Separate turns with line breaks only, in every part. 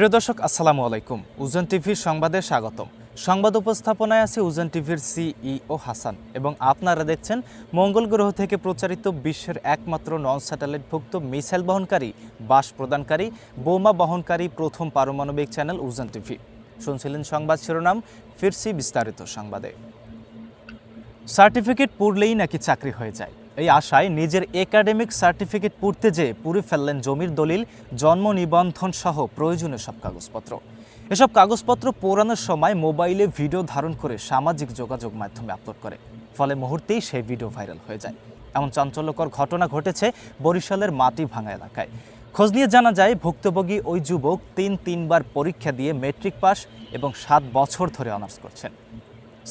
প্রিয় দর্শক, আসসালামু আলাইকুম। উজন টিভির সংবাদে স্বাগতম। সংবাদ উপস্থাপনায় আছে উজন টিভির সিইও হাসান এবং আপনারা দেখছেন মঙ্গল গ্রহ থেকে প্রচারিত বিশ্বের একমাত্র নন স্যাটেলাইটভুক্ত মিসাইল বহনকারী, বাস প্রদানকারী, বোমা বহনকারী প্রথম পারমাণবিক চ্যানেল উজন টিভি। শুনছিলেন সংবাদ শিরোনাম, ফিরসি বিস্তারিত সংবাদে। সার্টিফিকেট পড়লেই নাকি চাকরি হয়ে যায়। এই আশায় নিজের একাডেমিক সার্টিফিকেট পড়তে যেয়ে পুরে ফেললেন জমির দলিল, জন্ম নিবন্ধন সহ প্রয়োজনীয় সব কাগজপত্র। এসব কাগজপত্র পোড়ানোর সময় মোবাইলে ভিডিও ধারণ করে সামাজিক যোগাযোগ মাধ্যমে আপলোড করে। ফলে মুহূর্তেই সেই ভিডিও ভাইরাল হয়ে যায়। এমন চাঞ্চল্যকর ঘটনা ঘটেছে বরিশালের মাটি ভাঙা এলাকায়। খোঁজ নিয়ে জানা যায়, ভুক্তভোগী ওই যুবক তিন তিনবার পরীক্ষা দিয়ে মেট্রিক পাস এবং সাত বছর ধরে অনার্স করছেন।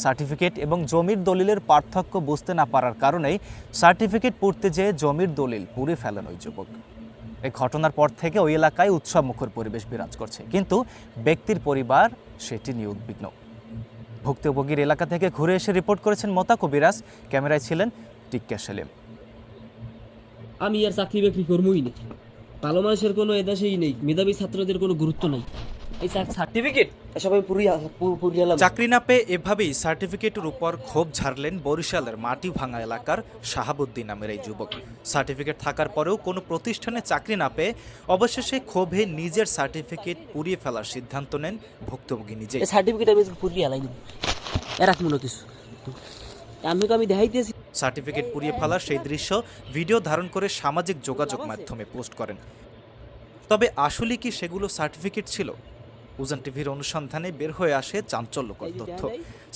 সার্টিফিকেট এবং জমির দলিলের পার্থক্য বুঝতে না পারার কারণেই সার্টিফিকেট পড়তে যেয়ে জমির দলিল পুড়ে ফেলেন ওই যুবক। এই ঘটনার পর থেকে ওই এলাকায় উৎসবমুখর পরিবেশ বিরাজ করছে, কিন্তু ব্যক্তির পরিবার সেটি নিয়ে উদ্বিগ্ন। ভুক্তভোগীর এলাকা থেকে ঘুরে এসে রিপোর্ট করেছেন মতা কবিরাজ ক্যামেরায় ছিলেন টিক্কা সেলিম।
আমি আর চাকরি বাকরি করবোই না। ভালো মানুষের কোনো এদেশেই নেই, মেধাবী ছাত্রদের কোনো গুরুত্ব নাই। এই সার্টিফিকেট পুরিয়া
চাকরি না পেয়ে এভাবেই সার্টিফিকেটের উপর ক্ষোভ ঝাড়লেন বরিশালের মাটি ভাঙা এলাকার শাহাবুদ্দিন নামের এই যুবক। সার্টিফিকেট থাকার পরেও কোনো প্রতিষ্ঠানে চাকরি না পেয়ে অবশেষে ক্ষোভে নিজের সার্টিফিকেট পুড়িয়ে ফেলার সিদ্ধান্ত নেন ভুক্তভোগী নিজে।
সার্টিফিকেট আমি এরাক মনে কিছু। আমি আমি দেখাইতেছি।
সার্টিফিকেট পুড়িয়ে ফেলার সেই দৃশ্য ভিডিও ধারণ করে সামাজিক যোগাযোগ মাধ্যমে পোস্ট করেন। তবে আসলে কি সেগুলো সার্টিফিকেট ছিল? উজান টিভির অনুসন্ধানে বের হয়ে আসে চাঞ্চল্যকর তথ্য।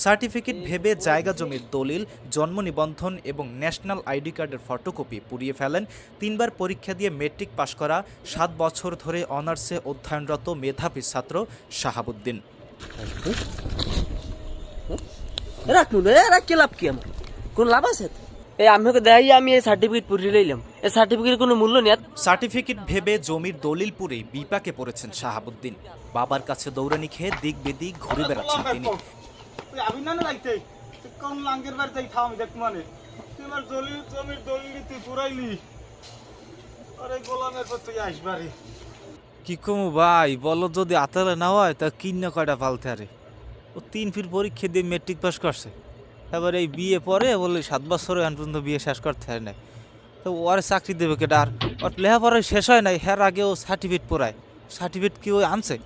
সার্টিফিকেট ভেবে জায়গা জমির দলিল জন্ম নিবন্ধন এবং ন্যাশনাল আইডি কার্ডের ফটোকপি পুড়িয়ে ফেলেন তিনবার পরীক্ষা দিয়ে মেট্রিক পাশ করা সাত বছর ধরে অনার্সে অধ্যয়নরত মেধাবী ছাত্র শাহাবুদ্দিন।
মনে কি লাভ কি আমার? কোন লাভ আছে? এই আমাকে দেখাই আমি এই সার্টিফিকেট পুরিয়ে লইলাম। এই সার্টিফিকেটের কোনো মূল্য নেই
সার্টিফিকেট ভেবে জমির দলিল পুরে বিপাকে পড়েছেন শাহাবুদ্দিন। বাবার কাছে দৌড়ানি খেয়ে দিক বেদিক ঘুরে বেড়াচ্ছেন তিনি।
আবি না না লাগতে কোন লাঙ্গের বাড়ি যাই থাম দেখ মানে। তুই আমার দলিল জমির দলিল তুই পুরাইলি। আরে গোলামের পর তুই আসবারে
কি কমু ভাই বলো যদি আতালে না হয় তা কিন্ন কয়টা পালতে আরে। ও তিন ফির পরীক্ষা দিয়ে মেট্রিক পাস করছে। এবার এই বিয়ে পরে বলে সাত বছর এখন পর্যন্ত বিয়ে শেষ করতে হয় নাই। তো ওর চাকরি দেবে কেটা, আর ওর লেখাপড়া শেষ হয় নাই হ্যার আগে ও সার্টিফিকেট পড়ায়। সার্টিফিকেট কি ওই আনছে?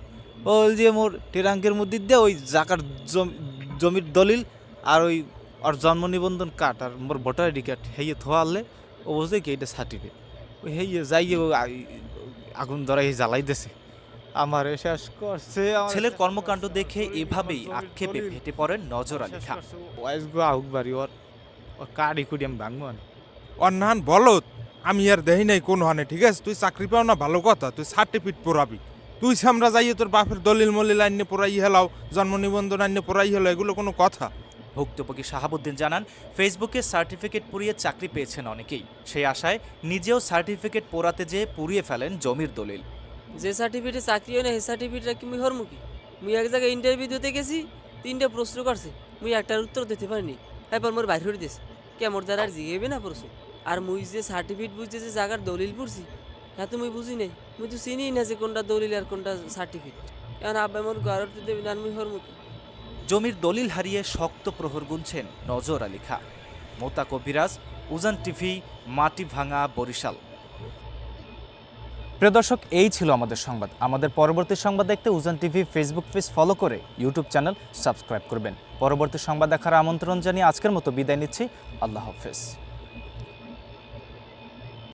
ও যে, মোর টেরাঙ্কের মধ্যে দিয়ে ওই জাকার জম- জমির দলিল আর ওই ওর জন্ম নিবন্ধন কার্ড আর মোর ভোটার আইডি কার্ড হেয়ে থোয়া আনলে। ও বুঝলে কি এটা সার্টিফিকেট ওই হেয়ে যাইয়ে আগুন ধরাই জ্বালাই দিছে আমার শেষ করছে
ছেলের কর্মকাণ্ড দেখে এভাবেই আক্ষেপে ফেটে পড়েন নজর আলী খান।
ওয়াইস গো আহুক বাড়ি ওর ও কাড়ি কুড়ি আমি ভাঙবো
অন্যান বলত আমি আর দেহি নাই কোন হানে ঠিক আছে? তুই চাকরি পাও না ভালো কথা তুই সার্টিফিকেট পড়াবি। তুই সামরা যাইয়ে তোর বাপের দলিল মলিল আইনে পড়াই হেলাও জন্ম নিবন্ধন আইনে পড়াই হেলাও এগুলো কোনো কথা?
ভুক্তভোগী শাহাবুদ্দিন জানান ফেসবুকে সার্টিফিকেট পুড়িয়ে চাকরি পেয়েছেন অনেকেই। সেই আশায় নিজেও সার্টিফিকেট পোড়াতে যেয়ে পুড়িয়ে ফেলেন জমির দলিল।
যে সার্টিফিকেটে চাকরি হয় না, সেই সার্টিফিকেটটা কি মুই হরমুখী মুই এক জায়গায় ইন্টারভিউ দিতে গেছি, তিনটে প্রশ্ন করছে। মুই একটার উত্তর দিতে পারিনি। এরপর মোর বাইর করে দিয়েছে কে মোর দ্বারা আর জিগেবে না প্রশ্ন? আর মুই যে সার্টিফিকেট বুঝছে, যে জায়গার দলিল পড়ছি হ্যাঁ তো মুই বুঝি নাই। মুই তো চিনি না যে কোনটা দলিল আর কোনটা সার্টিফিকেট এখন আব্বা মোর ঘরত দেবে না মুই হরমুখী
জমির দলিল হারিয়ে শক্ত প্রহর গুনছেন নজর আলী খা। মোতা কবিরাজ উজান টিভি, মাটি ভাঙা বরিশাল। প্রিয় দর্শক, এই ছিল আমাদের সংবাদ। আমাদের পরবর্তী সংবাদ দেখতে Ujan TV Facebook page follow করে ইউটিউব চ্যানেল সাবস্ক্রাইব করবেন। পরবর্তী সংবাদ দেখার আমন্ত্রণ জানিয়ে আজকের মতো বিদায় নিচ্ছি। আল্লাহ হাফেজ।